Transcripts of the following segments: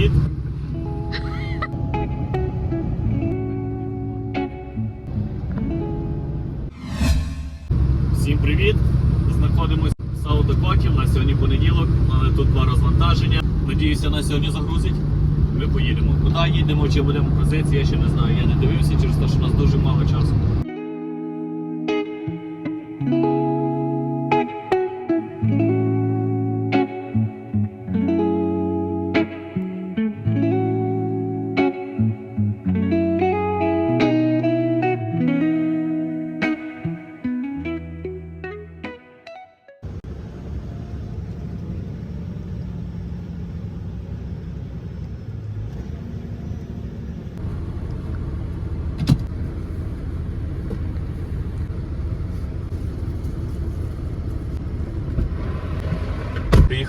привіт! Всім привіт! Знаходимося в Саудакоті. У нас сьогодні понеділок, але тут два розвантаження. Надіюся, нас сьогодні загрузить. Ми поїдемо. Куди їдемо, чи будемо грузитися, я ще не знаю. Я не дивився через те, що у нас дуже мало часу.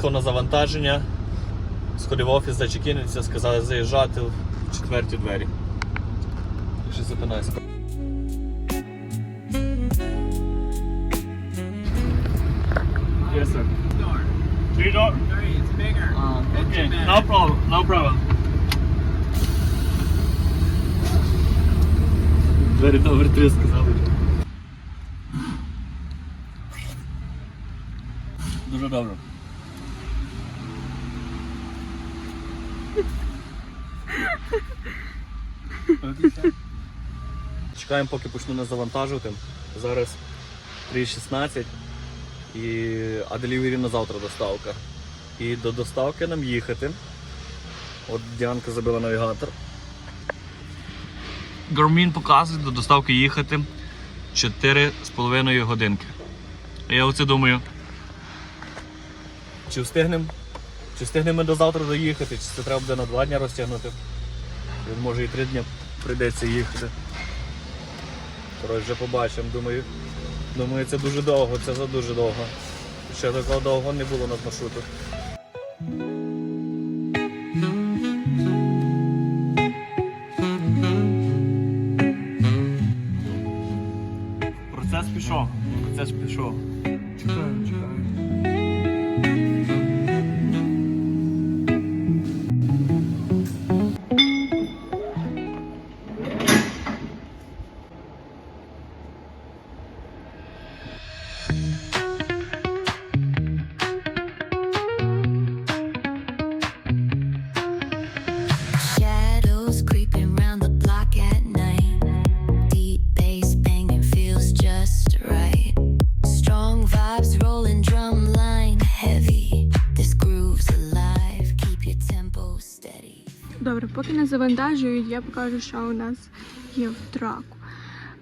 Приїхав на завантаження, сходив в офіс, зачекінився, сказали заїжджати в четверті двері. Ще запинайся. Чекаємо, поки почну нас завантажувати. Зараз 3.16 і а делівері на завтра доставка. І до доставки нам їхати. От Діанка забила навігатор. Garmin показує до доставки їхати 4,5 годинки. А я оце думаю. Чи встигнемо? Чи встигнемо до завтра доїхати, чи це треба буде на 2 дні розтягнути. Може і 3 дні прийдеться їхати. Коротше, побачимо, думаю. Думаю, це дуже довго, це за дуже довго. Ще такого довго не було на маршруту. Процес пішов. Процес пішов. Завантажують, я покажу, що у нас є в траку.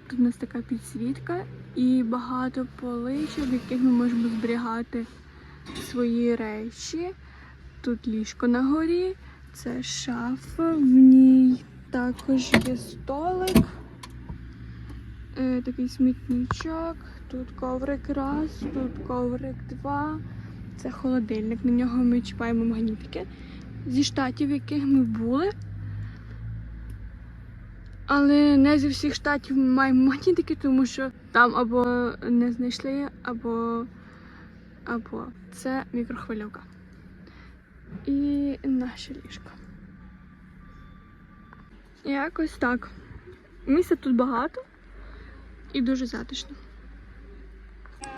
Тут у нас така підсвітка і багато поличок, в яких ми можемо зберігати свої речі. Тут ліжко на горі, це шафа, в ній також є столик, е, такий смітничок, тут коврик раз, тут коврик два. Це холодильник, на нього ми чіпаємо магнітики зі штатів, в яких ми були. Але не зі всіх штатів ми маємо магнітики, тому що там або не знайшли, або, або це мікрохвильовка. І наше ліжко. Якось так. Місця тут багато і дуже затишно.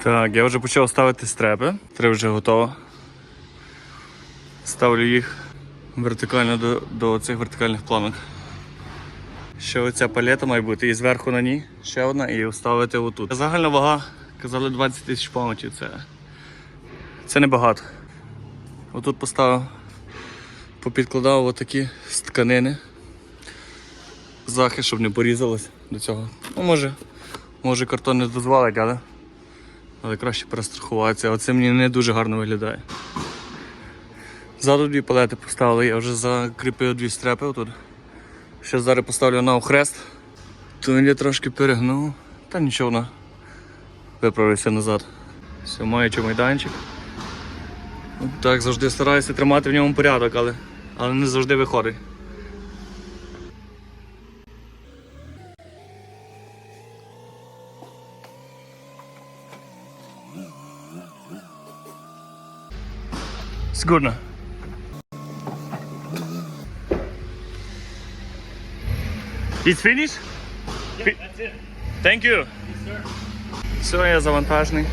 Так, я вже почав ставити стрепи. Три вже готово. Ставлю їх вертикально до, до цих вертикальних планок. Ще оця палета має бути і зверху на ній ще одна і вставити отут. Загальна вага, казали 20 тисяч паунтів. Це, це небагато. Отут поставив, попідкладав отакі з тканини. Захист, щоб не порізалось до цього. Ну, може, може картон не дозволить, але. Але краще перестрахуватися. Оце мені не дуже гарно виглядає. Ззаду дві палети поставили, я вже закріпив дві стрепи отут. Ще зараз поставлю на охрест. То я трошки перегнув. Та нічого вона виправився назад. Все, маючи майданчик. От Так завжди стараюся тримати в ньому порядок, але, але не завжди виходить. Згодна. It's finished? Fi- Thank you. Все, я завантажений.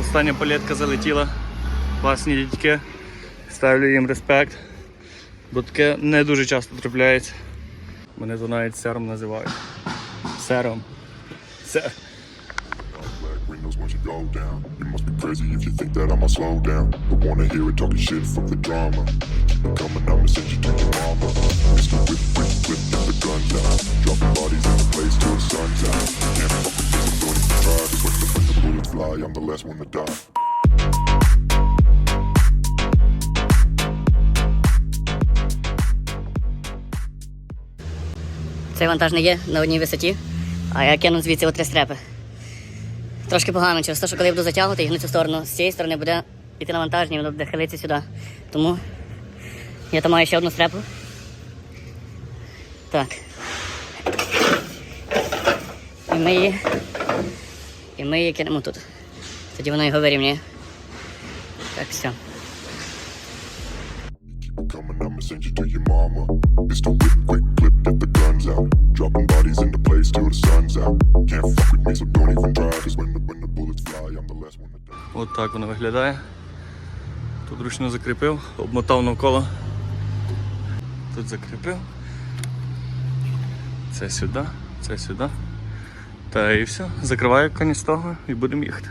Остання палетка залетіла. Класні дітки. Ставлю їм респект. Бо таке не дуже часто трапляється. Мене то навіть сером називають. Сером. Сер. Windows once you go down. You must be crazy if you think that I'ma slow down. But wanna hear it talking shit from the drama. Keep it coming, I'ma send you to your mama. Mr. Whip, whip, whip, get the guns out. Dropping bodies in the place till the sun's out. Can't fuck with this, I'm going to try. Cause when the, when the bullets fly, I'm the last one to die. Цей вантаж не є на одній висоті, а я кину звідси от стрепи. Трошки погано через те, що коли я буду затягувати їх на цю сторону, з цієї сторони буде йти навантаження, воно буде хилитися сюди. Тому я там маю ще одну стрепу. Так. І ми її. І ми її кинемо тут. Тоді воно його вирівнює. Так, все. Так воно виглядає. Тут ручно закріпив, обмотав навколо. Тут закріпив. Це сюди, це сюди. Та і все. Закриваю каністогу і будемо їхати.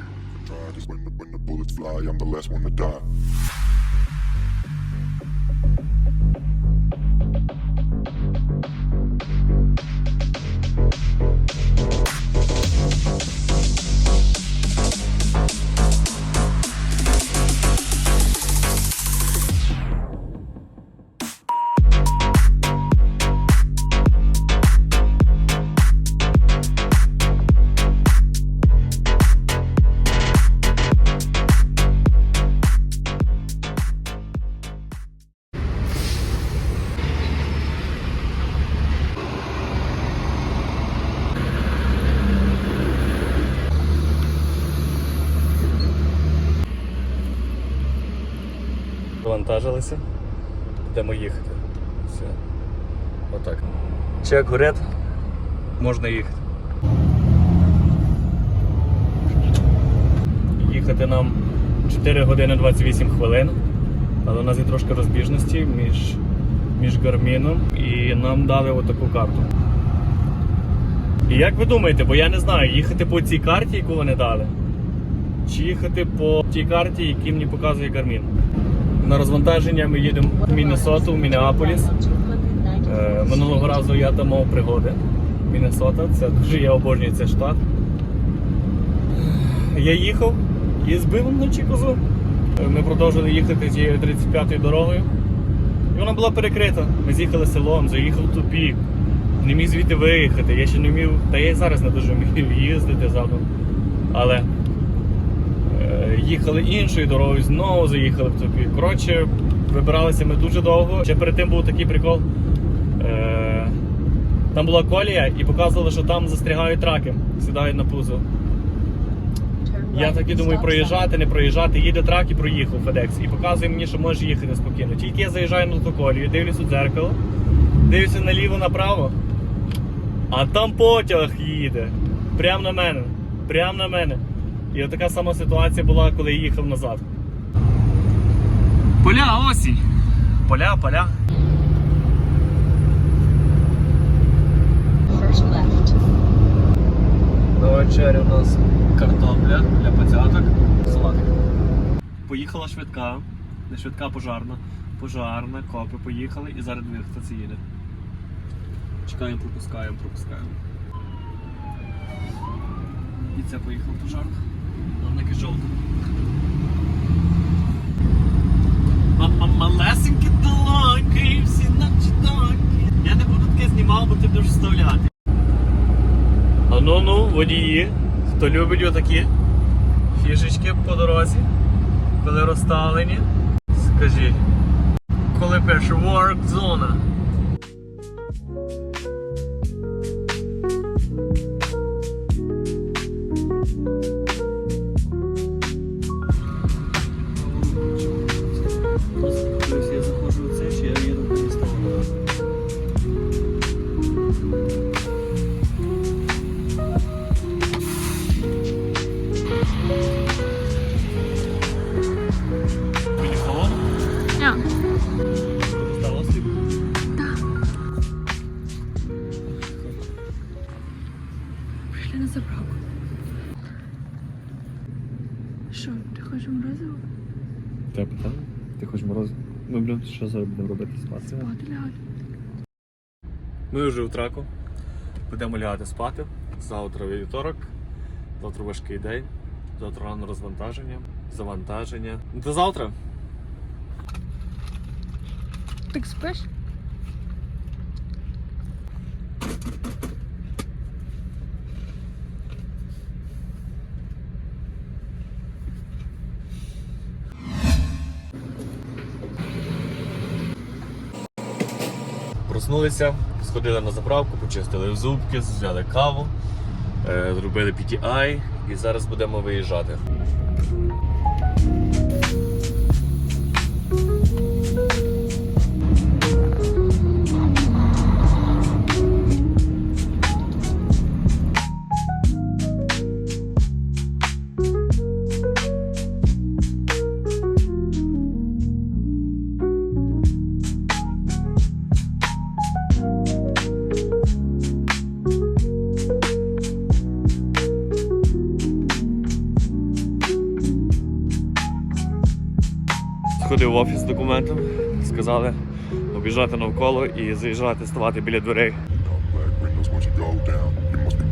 Чек горет. Можна їхати. Їхати нам 4 години 28 хвилин. Але у нас є трошки розбіжності між, між гарміном і нам дали отаку карту. І як ви думаєте, бо я не знаю, їхати по цій карті, яку вони дали, чи їхати по тій карті, які мені показує Гармін. На розвантаження ми їдемо в Міннесоту, в Мінеаполіс. Е, Минулого разу я там пригоди. Міннесота, це дуже я обожнюю цей штат. Я їхав і збив вночі козу. Ми продовжили їхати цією 35-ю дорогою. І вона була перекрита. Ми з'їхали селом, заїхав тупік. Не міг звідти виїхати. Я ще не вмів, та я зараз не дуже вмів їздити задом. Але е, їхали іншою дорогою, знову заїхали в тупік. Коротше, вибиралися ми дуже довго. Ще перед тим був такий прикол. Е, там була колія і показували, що там застрягають траки, сідають на пузо. Я таки думаю, проїжджати, не проїжджати, їде трак і проїхав FedEx. І показує мені, що можеш їхати спокійно. Тільки я заїжджаю на ту колію, дивлюся у дзеркало, дивлюся наліво направо, а там потяг їде. Прямо на мене. Прямо на мене. І така сама ситуація була, коли я їхав назад. Поля, осінь. Поля, поля. На вечері у нас картопля для пацяток, салатик. Поїхала швидка, не швидка пожарна. Пожарна, копи поїхали і зараз дві хто це їде. Чекаємо, пропускаємо, пропускаємо. І це поїхала пожарна. Вона якась жовта. Малесенькі долоньки, всі наче доньки. Я не буду таке знімав, бо ти будеш вставляти. А ну ну, водії, хто любить отакі фішечки по дорозі, коли розставлені, скажіть, коли пише work зона. Що, ти хочеш морозиво? Тебе питання? Ти хочеш морозиво? Ми ну, блін, що зараз будемо робити спати? Спати лягати. Ми вже у траку. Будемо лягати спати. Завтра вівторок. Завтра важкий день. Завтра рано розвантаження, завантаження. До завтра. Так спиш? Проснулися, сходили на заправку, почистили зубки, взяли каву, е, зробили PTI і зараз будемо виїжджати. Документом, сказали об'їжджати навколо і заїжджати, ставати біля дверей.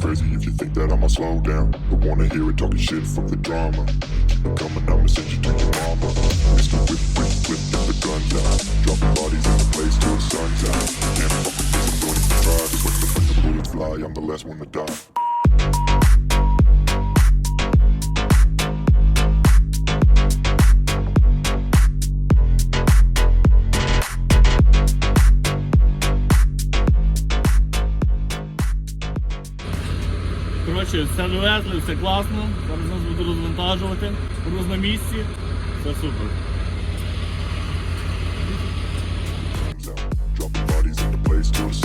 Crazy if you think that I'ma slow down. Don't wanna hear it talking shit, fuck the drama. Coming, I'ma send you to your mama. Mr. Whip, whip, whip, get the guns out. Dropping bodies in the place till the sun's out. Can't fuck with this, I'm going to try. Cause when the, the bullets fly, I'm the last one to die. Коротше, все довезли, все класно. Зараз нас буду розвантажувати. Груз на місці. Все супер. Place to the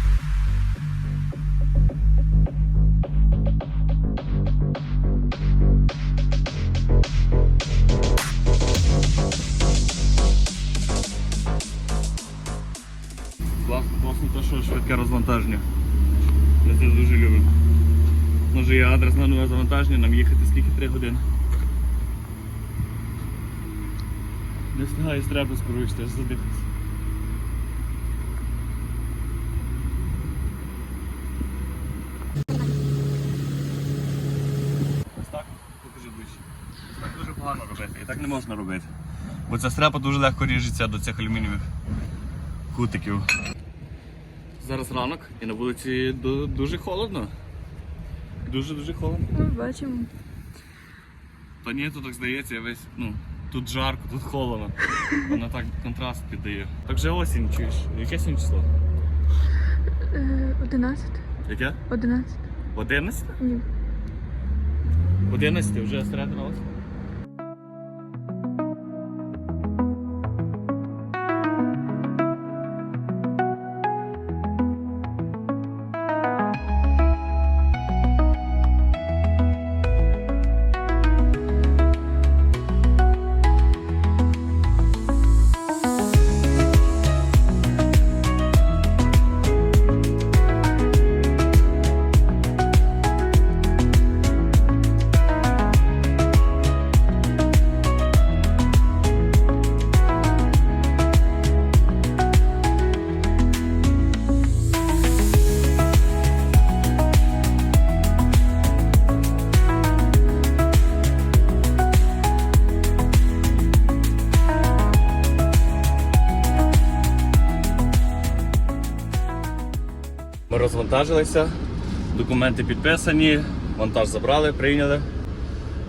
Що швидке розвантаження. Я це дуже люблю. Може є адрес на нове завантаження, нам їхати скільки 3 години. Не встигаю стрепи скоруєш, теж задихався. Ось так, ближче. Так дуже погано робити, і так не можна робити. Бо ця стрепа дуже легко ріжеться до цих алюмінієвих кутиків. Зараз ранок і на вулиці дуже холодно. Дуже-дуже холодно. Ми бачимо. Та ні, то так здається, я весь, ну, тут жарко, тут холодно. Вона так контраст піддає. Так вже осінь чуєш. Яке сьогодні число? Е, 11. Яке? 11. 11? Ні. 11 вже середина осінь. Ми документи підписані, вантаж забрали, прийняли.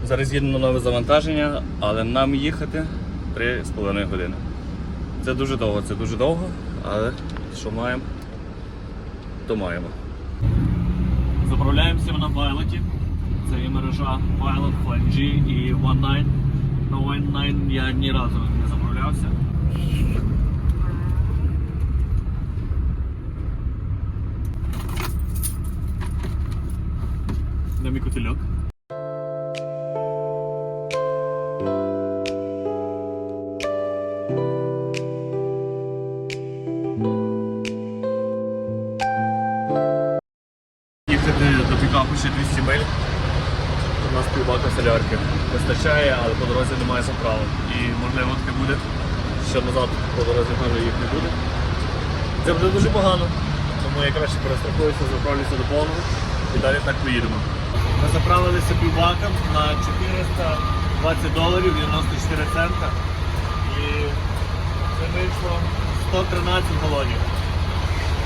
Зараз їдемо на нове завантаження, але нам їхати 3,5 години. Це дуже довго, це дуже довго, але що маємо, то маємо. Заправляємося на Pilot. Це є мережа Pilot, FLG і OneNine. На OneNine я ні разу не заправлявся. Мій котельок? До пікапу ще 200 миль. У нас півбака солярки. Вистачає, але по дорозі немає заправок. І можливо таке буде, що назад по дорозі їх не буде. Це буде дуже погано, тому я краще перестрахуюся, заправлюся до повного і далі так поїдемо. Півбаком на 420 доларів 94 цента. І це вийшло 113 галонів.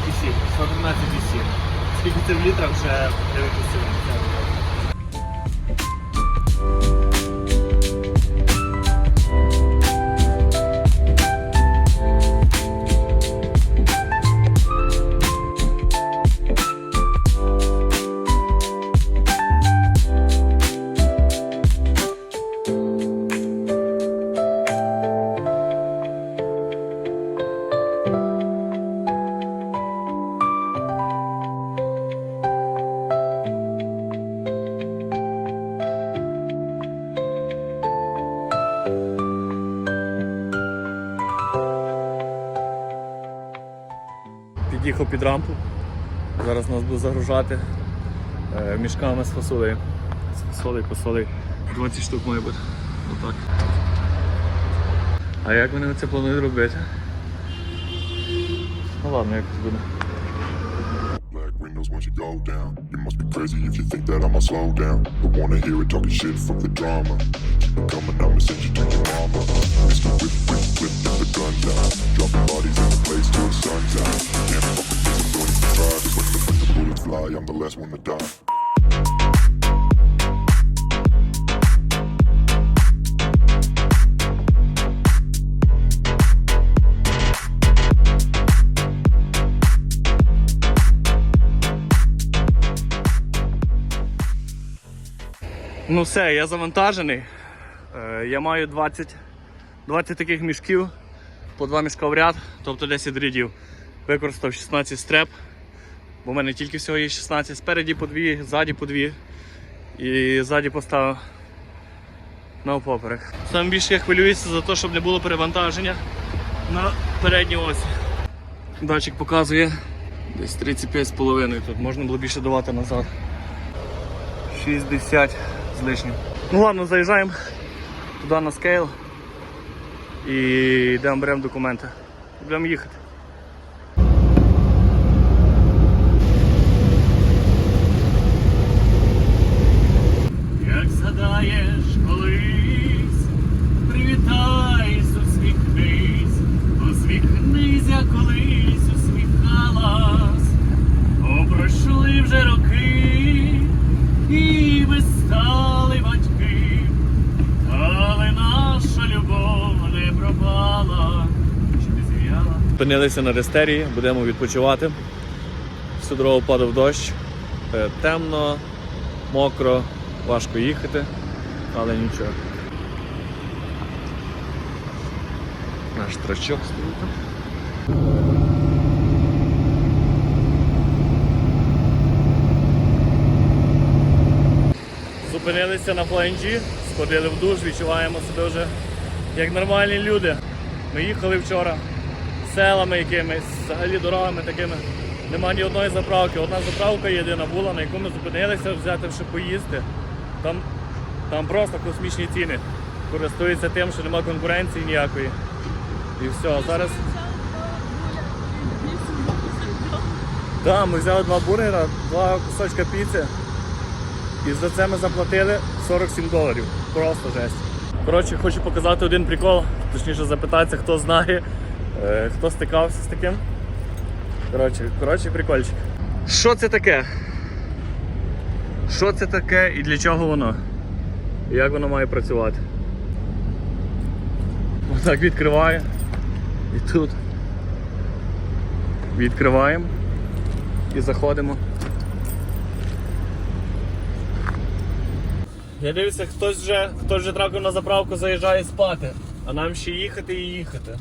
Вісім, 113 вісім. Скільки це в літрах вже дивитися. Під'їхав під рампу. Зараз нас будуть загружати е, мішками з фасолею. З фасолею, фасолею. 20 штук має бути. Отак. А як вони це планують робити? Ну ладно, якось буде. Once you go down. You must be crazy if you think that I'ma slow down. Don't wanna hear it talking shit from the drama. Keep it coming, I'ma send you to your mama. Mr. Whip, whip, whip, with the guns out. Dropping bodies in the place till the sun's out. Can't fuck with this, I'm going to try. When the, when the bullets fly, I'm the last one to die. Ну все, я завантажений. Е, Я маю 20, 20 таких мішків, по два мішка в ряд, тобто 10 рядів. Використав 16 стреп, бо в мене тільки всього є 16. Спереді по дві, ззаді по дві. І ззаді поставив навпоперек. Саме більше я хвилююся за те, щоб не було перевантаження на передній осі. Датчик показує десь 35,5. Тут можна було більше давати назад. 60 з лишнім. Ну ладно, заїжджаємо туди на скейл і йдемо беремо документи. Будемо їхати. Зів'яла? Опинилися на рестерії, будемо відпочивати. Всю дорогу падав дощ. Е, Темно, мокро, важко їхати, але нічого. Наш трачок стоїть. Зупинилися на фланджі, сходили в душ, відчуваємо себе вже як нормальні люди. Ми їхали вчора селами якимись, взагалі дорогами такими. Нема ні одної заправки. Одна заправка єдина була, на яку ми зупинилися взяти ще поїсти. Там, там просто космічні ціни. Користуються тим, що нема конкуренції ніякої. І все. Зараз. Так, ми взяли два бургера, два кусочка піци. І за це ми заплатили 47 доларів. Просто жесть. Коротше, хочу показати один прикол, точніше запитатися, хто знає, хто стикався з таким. Коротше, коротше, прикольчик. Що це таке? Що це таке і для чого воно? Як воно має працювати? Отак відкриваю. І тут. Відкриваємо. і заходимо. Я дивлюся, хтось вже, хтось вже траком на заправку заїжджає спати, а нам ще їхати і їхати.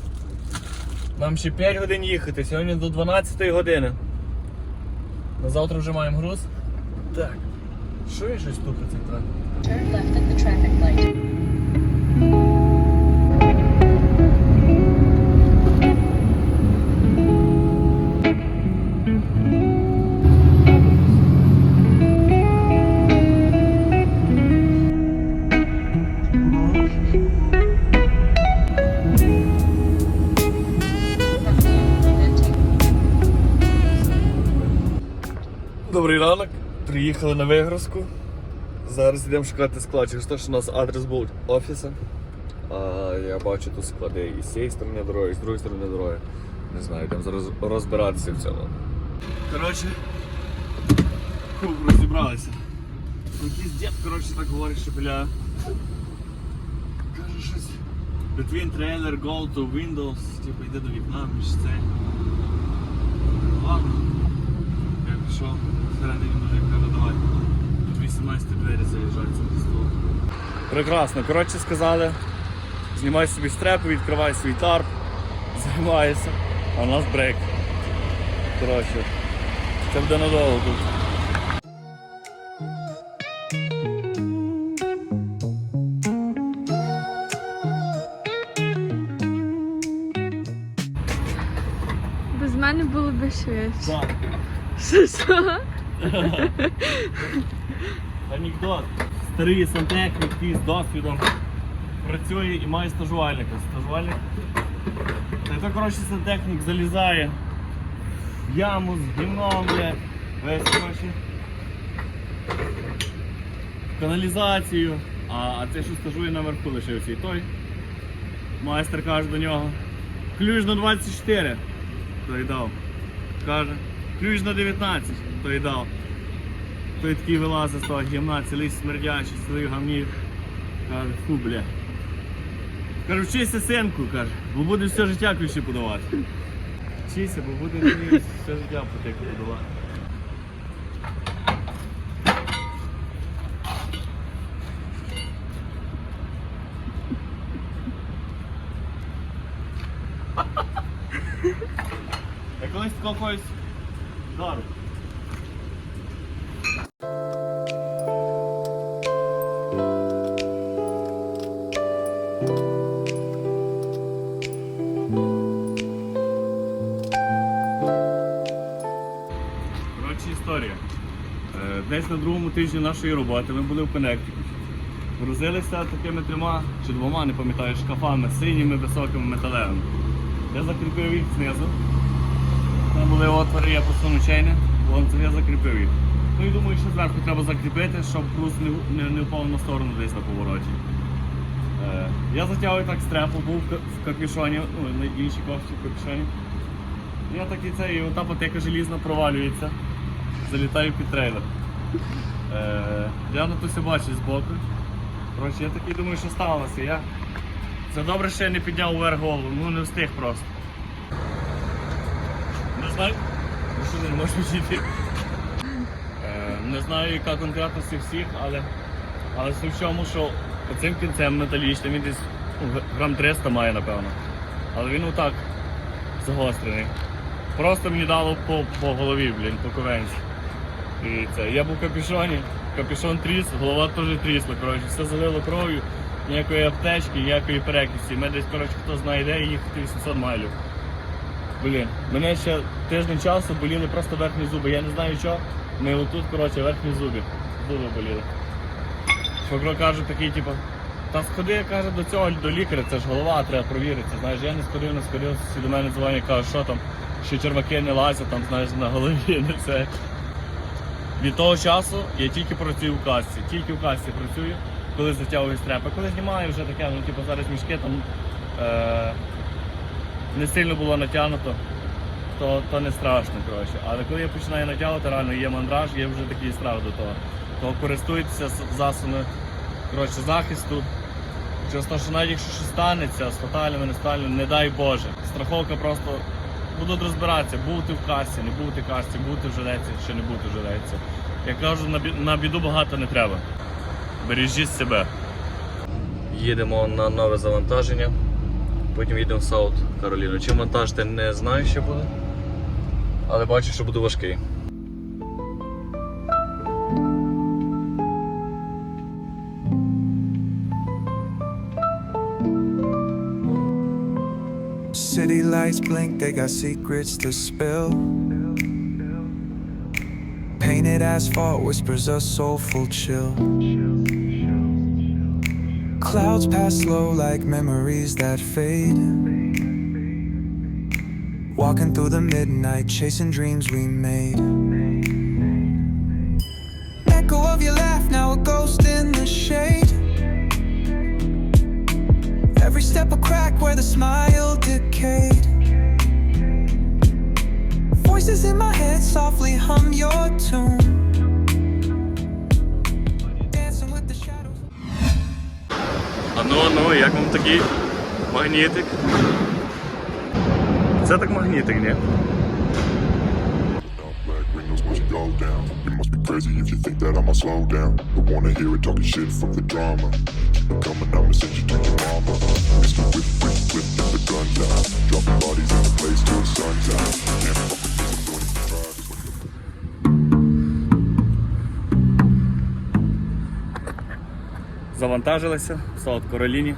Нам ще 5 годин їхати, сьогодні до 12 години. На завтра вже маємо груз. Так. Що є щось тут цей трак? Приїхали на вигрузку. Зараз йдемо шукати склад. Через те, що у нас адрес був офісу. А я бачу тут склади і з цієї сторони дороги, і з другої сторони дороги. Не знаю, йдемо зараз розбиратися в цьому. Коротше, фу, розібралися. Якийсь дід, коротше, так говорить, що бля. Каже щось. Between trailer go to Windows, типу йде до вікна між це. Ладно. Я пішов, всередині давай. Тут 18 двері заїжджаються до столу. Прекрасно. Коротше сказали, знімай собі стрепи, відкривай свій тарп, займаєшся, а у нас брейк. Коротше, це буде надовго тут. Без мене було б швидше. Що? Анекдот. Старий сантехнік який з досвідом працює і має стажувальника. Стажувальник. Та то, коротше, сантехнік залізає в яму з гімном, весь, коротше, в каналізацію. А, а це, що стажує наверху лишився. І той майстер каже до нього. Ключ на 24. Той дав. Каже, ключ на 19, той дав. Той такий вилазить з того гімна, цілий смердячий, цілий гамнів. Каже, фу, бля. Кажу, вчися синку, каже, бо буде все життя ключі подавати. Вчися, бо буде все життя потеку подавати. Десь на другому тижні нашої роботи ми були в Коннектику. Грузилися такими трьома чи двома, не пам'ятаю, шкафами синіми високими металевими. Я закріпив їх знизу. Там були отвори, я посунув чейни, це я закріпив їх. Ну і думаю, що зверху треба закріпити, щоб груз не, не, не впав на сторону десь на повороті. Е, я затягую так стрепу, був в ка- капюшоні, ну, на іншій кофті в капюшоні. Я такий це, і ота патека желізна провалюється. Залітаю під трейлер. Е, я то все бачу збоку. Коротше, я такий думаю, що сталося. Я... Це добре, що я не підняв вверх голову, ну не встиг просто. Не знаю. Ну, що не можеш вчити. Е, не знаю, яка цих всіх, але, але суть в чому, що оцим кінцем металічним він десь грам 300 має, напевно. Але він отак загострений. Просто мені дало по, по голові, блін, по ковенці. Це, я був в капюшоні, капюшон тріс, голова теж трісла, коротше, все залило кров'ю, ніякої аптечки, ніякої перекисі. Ми десь, коротше, хто знає де їхати 800 майлів. Блін, мене ще тиждень часу боліли просто верхні зуби. Я не знаю що. Ми отут, коротше, верхні зуби. Зуби боліли. Швагро каже такий, типу, та сходи, каже, до цього до лікаря, це ж голова, треба провірити. Знаєш, я не сходив, не сходив, всі до мене дзвонять, кажуть, що там, що черваки не лазять, там, знаєш, на голові, не все. Від того часу я тільки працюю в касці, тільки в касці працюю, коли затягую стрепи. Коли знімаю вже таке, ну типу зараз мішки там е- не сильно було натягнуто, то, то не страшно. коротше. Але коли я починаю натягувати, реально є мандраж, є вже такий страх до того. То користуйтеся засобами коротше, захисту. Через те, що навіть якщо щось станеться з фатальними, не стальними, не дай Боже. Страховка просто будуть розбиратися, бути в касі, не бути в касі, бути в жилеці чи не бути в жилеці. Я кажу, на біду багато не треба. Бережіть себе. Їдемо на нове завантаження. Потім їдемо в Саут Кароліну. Чим вантажити, не знаю, що буде. Але бачу, що буде важкий. City lights blink, they got secrets to spill. Painted asphalt whispers a soulful chill. Clouds pass slow like memories that fade. Walking through the midnight, chasing dreams we made. Echo of your laugh, now a ghost in the shade. Every step a crack where the smile decayed. Voices in my head softly hum your tune. Dancing with the shadows. А ну, а ну, як вам такий магнітик? Це так магнітик, ні? Down. Must be crazy if you think that I'ma slow down. Don't wanna hear it talking shit from the drama. Keep it coming, I'ma send you to your mama. Mr. Whip, whip, whip, and the guns out. Dropping bodies in the place till the sun's out. Can't fuck with this, I'm doing it for pride. Завантажилися в Саут Кароліні.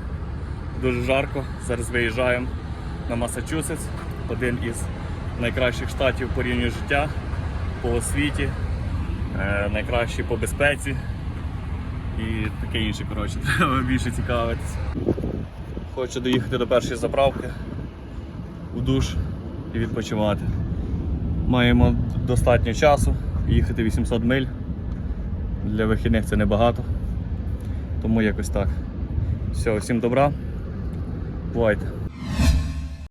Дуже жарко. Зараз виїжджаємо на Масачусетс, один із найкращих штатів по рівню життя, по освіті, е, найкращий по безпеці і таке інше. Коротше, треба більше цікавитися. Хочу доїхати до першої заправки у душ і відпочивати. Маємо достатньо часу, їхати 800 миль. Для вихідних це небагато. Тому якось так. Все, всім добра. Бувайте.